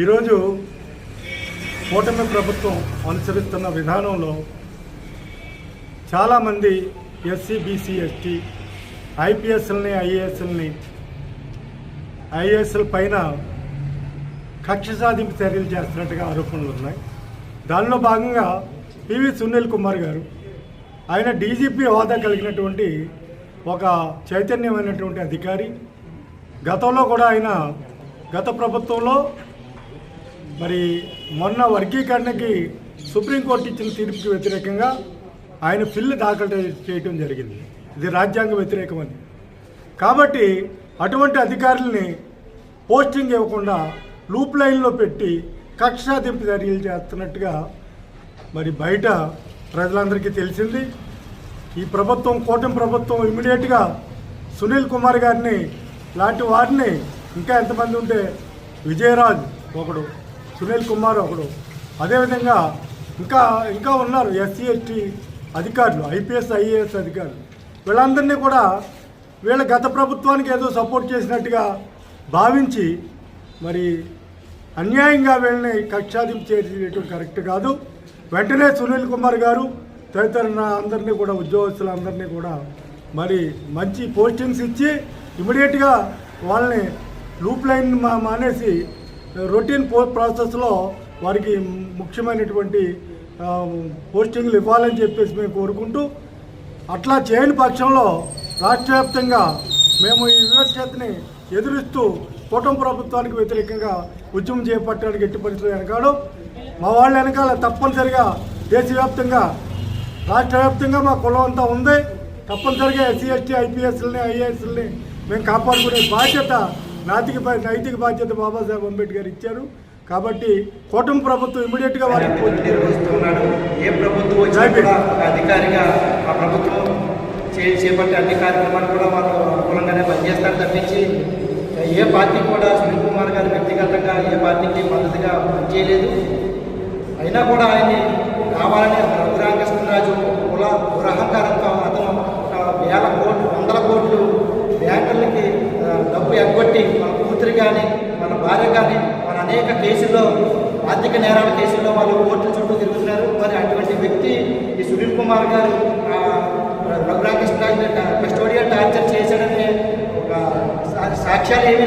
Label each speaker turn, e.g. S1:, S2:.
S1: ఈరోజు కూటమి ప్రభుత్వం అనుసరిస్తున్న విధానంలో చాలామంది ఎస్సీ బీసీ ఎస్టీ ఐపీఎస్ఎల్ని ఐఏఎస్ఎల్ని ఐఏఎస్ఎల్ పైన కక్ష సాధింపు చర్యలు చేస్తున్నట్టుగా ఆరోపణలు ఉన్నాయి. దానిలో భాగంగా పివి సునీల్ కుమార్ గారు ఆయన డీజీపీ హోదా కలిగినటువంటి ఒక చైతన్యమైనటువంటి అధికారి. గతంలో కూడా ఆయన గత ప్రభుత్వంలో మరి మొన్న వర్గీకరణకి సుప్రీంకోర్టు ఇచ్చిన తీర్పుకి వ్యతిరేకంగా ఆయన ఫిల్ దాఖలు చేయటం జరిగింది. ఇది రాజ్యాంగ వ్యతిరేకమని కాబట్టి అటువంటి అధికారుల్ని పోస్టింగ్ ఇవ్వకుండా లూప్ లైన్లో పెట్టి కక్షాదింపు చర్యలు చేస్తున్నట్టుగా మరి బయట ప్రజలందరికీ తెలిసింది. ఈ ప్రభుత్వం కూటమి ప్రభుత్వం ఇమీడియట్గా సునీల్ కుమార్ గారిని లాంటి వారిని ఇంకా ఎంతమంది ఉంటే విజయరాజ్ ఒకడు సునీల్ కుమార్ ఒకడు. అదేవిధంగా ఇంకా ఇంకా ఉన్నారు ఎస్సీ ఎస్టీ అధికారులు ఐపీఎస్ ఐఏఎస్ అధికారులు. వీళ్ళందరినీ కూడా వీళ్ళ గత ప్రభుత్వానికి ఏదో సపోర్ట్ చేసినట్టుగా భావించి మరి అన్యాయంగా వీళ్ళని కక్షాదింపు చేయడం కరెక్ట్ కాదు. వెంటనే సునీల్ కుమార్ గారు తదితర అందరినీ కూడా ఉద్యోగస్తులందరినీ కూడా మరి మంచి పోస్టింగ్స్ ఇచ్చి ఇమీడియట్గా వాళ్ళని లూప్ లైన్ మా మానేసి రొటీన్ పో ప్రాసెస్లో వారికి ముఖ్యమైనటువంటి పోస్టింగ్లు ఇవ్వాలని చెప్పేసి మేము కోరుకుంటూ అట్లా చేయని పక్షంలో రాష్ట్ర వ్యాప్తంగా మేము ఈ వివక్షతని ఎదురిస్తూ కూటమి ప్రభుత్వానికి వ్యతిరేకంగా ఉద్యమం చేపట్టడానికి ఎట్టి పరిస్థితులు వెనకాడు. మా వాళ్ళ వెనకాల తప్పనిసరిగా దేశవ్యాప్తంగా రాష్ట్ర వ్యాప్తంగా మా కులం అంతా ఉంది. తప్పనిసరిగా ఎస్సీ ఎస్టీ ఐపీఎస్ని ఐఏఎస్ని మేము కాపాడుకునే బాధ్యత నైతిక నైతిక బాధ్యత బాబాసాహెబ్ అంబేద్కర్ ఇచ్చారు. కాబట్టి కూటమి ప్రభుత్వం ఇమీడియట్గా వారికి
S2: నిర్వహిస్తున్నాడు ఏ ప్రభుత్వం అధికారిగా ఆ ప్రభుత్వం చేపట్టే అన్ని కార్యక్రమాలు కూడా వాళ్ళు అనుకూలంగానే పనిచేస్తారు తప్పించి ఏ పార్టీ కూడా సునీల్ కుమార్ గారు వ్యక్తిగతంగా ఏ పార్టీకి మద్దతుగా పనిచేయలేదు. అయినా కూడా ఆయన్ని కావాలని కూతురు కానీ మన భార్య కానీ మన అనేక కేసుల్లో ఆర్థిక నేరాల కేసుల్లో వాళ్ళు కోర్టుల చుట్టూ తిరుగుతున్నారు. మరి అటువంటి వ్యక్తి ఈ సునీల్ కుమార్ గారు రఘురాకృష్ణ కస్టోడియల్ టార్చర్ చేశాడనే ఒక సాక్ష్యాలు ఏమీ